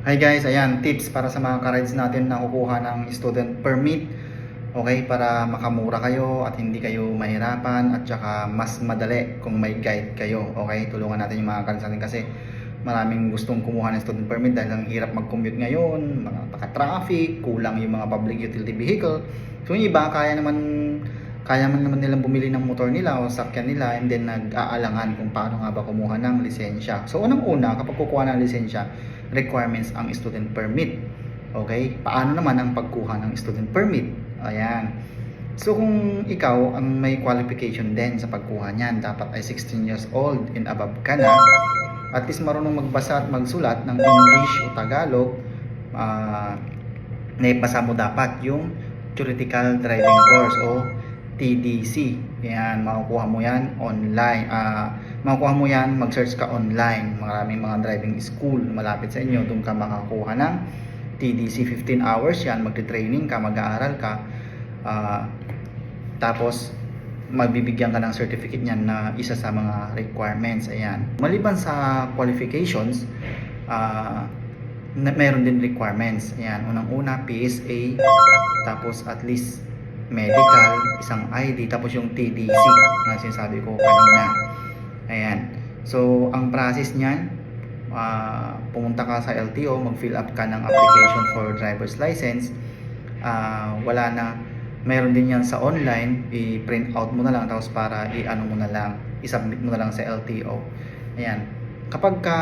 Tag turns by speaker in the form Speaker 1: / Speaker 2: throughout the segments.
Speaker 1: Hi guys, ayan, tips para sa mga ka-rides natin na kukuha ng student permit. Okay, para makamura kayo at hindi kayo mahirapan at saka mas madali kung may guide kayo. Okay, tulungan natin yung mga ka-rides natin kasi maraming gustong kumuha ng student permit dahil ang hirap mag-commute ngayon, mga taka-traffic, kulang yung mga public utility vehicle. So yung iba, kaya naman kaya man naman nilang bumili ng motor nila o sakyan nila and then nag-aalangan kung paano nga ba kumuha ng lisensya. So unang-una, kapag kukuha ng lisensya, requirements ang student permit. Okay? Paano naman ang pagkuha ng student permit? Ayan. So kung ikaw ang may qualification din sa pagkuha niyan, dapat ay 16 years old and above ka na, at least marunong magbasa at magsulat ng English o Tagalog, ah naipasa mo dapat yung theoretical driving course o TDC. Yan, makukuha mo yan online. Ah, makukuha mo yan, mag-search ka online. Maraming mga driving school malapit sa inyo. Doon ka makakuha ng TDC 15 hours yan. Magte-training ka, mag-aaral ka. Ah, tapos, magbibigyan ka ng certificate niyan na isa sa mga requirements. Ayan. Maliban sa qualifications, ah, na, meron din requirements. Ayan, unang-una PSA, tapos at least medical, isang ID, tapos yung TDC na sinasabi ko kanina. Ayan. So, ang process niyan, ah, pumunta ka sa LTO, mag-fill up ka ng application for driver's license. Ah, wala na, meron din yan sa online, i-print out mo na lang, tapos para i-ano mo na lang, i-submit mo na lang sa LTO. Ayan. Kapag ka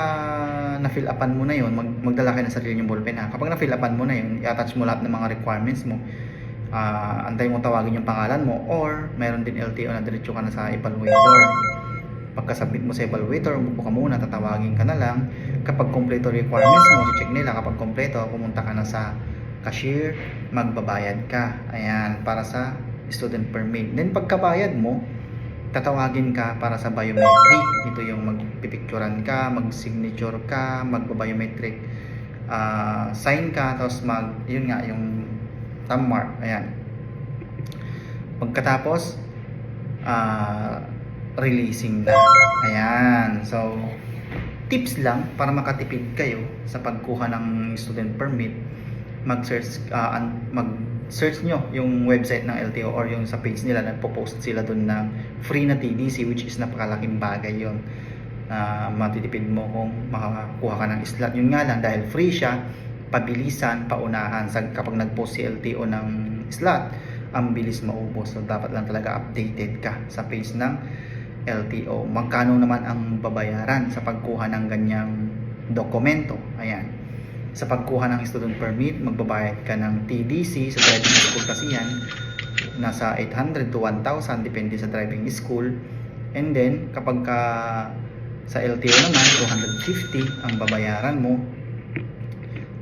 Speaker 1: na-fill upan mo na yun, mag magdala ka ng sarili yung ballpen ha. Kapag na-fill upan mo na yun, i-attach mo lahat ng mga requirements mo. Ah, antay mo tawagin yung pangalan mo or meron din LTO na diretso ka na sa evaluator. Pagka-submit mo sa evaluator, umupo ka muna, tatawagin ka na lang. Kapag kompleto requirements mo, check nila. Kapag kompleto, pumunta ka na sa cashier, magbabayad ka. Ayan, para sa student permit. Then pagkabayad mo, tatawagin ka para sa biometric. Ito yung magpipicturan ka, mag-signature ka, magba-biometric ah, sign ka, tapos mag, yun nga, yung thumb mark. Ayan. Pagkatapos, ah, releasing na. Ayan. So, tips lang para makatipid kayo sa pagkuha ng student permit mag-search an- mag-search nyo yung website ng LTO or yung sa page nila nagpo-post sila doon ng free na TDC which is napakalaking bagay yon na matitipid mo kung makakuha ka ng slot yun nga lang dahil free siya pabilisan paunahan sa kapag nag-post si LTO ng slot ang bilis maubos so dapat lang talaga updated ka sa page ng LTO magkano naman ang babayaran sa pagkuha ng ganyang dokumento ayan sa pagkuha ng student permit, magbabayad ka ng TDC sa driving school kasi yan. Nasa 800 to 1,000 depende sa driving school. And then, kapag ka sa LTO naman, 250 ang babayaran mo.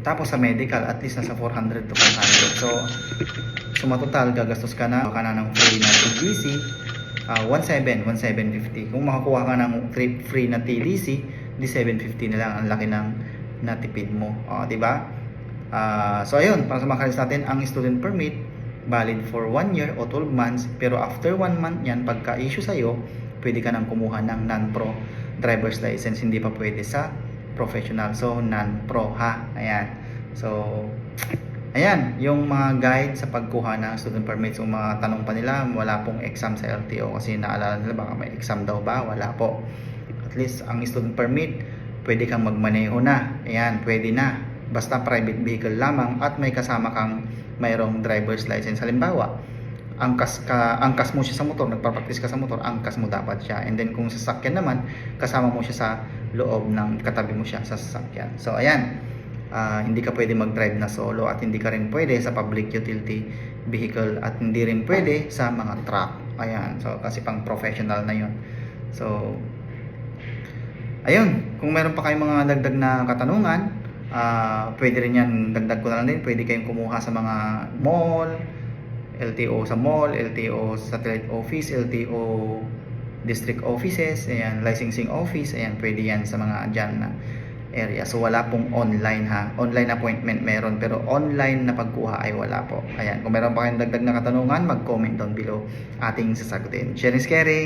Speaker 1: Tapos sa medical, at least nasa 400 to 500. So, suma total, gagastos ka na, ka na ng free na TDC, ah 17, 1750. Kung makakuha ka ng free, na TDC, di 750 na lang ang laki ng natipid mo. O, di ba? Ah, so ayun, para sa mga natin, ang student permit valid for 1 year o 12 months, pero after 1 month yan, pagka-issue sa'yo, pwede ka nang kumuha ng non-pro driver's license, hindi pa pwede sa professional. So, non-pro ha. Ayan. So, ayan, yung mga guide sa pagkuha ng student permit. So, mga tanong pa nila, wala pong exam sa LTO kasi naalala nila baka may exam daw ba? Wala po. At least, ang student permit, pwede kang magmaneho na. Ayan, pwede na. Basta private vehicle lamang at may kasama kang mayroong driver's license. Halimbawa, angkas ka angkas mo siya sa motor, nagpa-practice ka sa motor, angkas mo dapat siya. And then kung sasakyan naman, kasama mo siya sa loob ng katabi mo siya sa sasakyan. So ayan, ah, hindi ka pwede mag-drive na solo at hindi ka rin pwede sa public utility vehicle at hindi rin pwede sa mga truck. Ayan, so kasi pang professional na 'yon. So Ayun, kung meron pa kayong mga dagdag na katanungan, ah pwede rin yan, dagdag ko na lang din, pwede kayong kumuha sa mga mall, LTO sa mall, LTO satellite office, LTO district offices, ayan, licensing office, ayan, pwede yan sa mga dyan na area. So wala pong online ha. Online appointment meron pero online na pagkuha ay wala po. Ayan, kung meron pa kayong dagdag na katanungan, mag-comment down below ating sasagutin. Sharing is caring.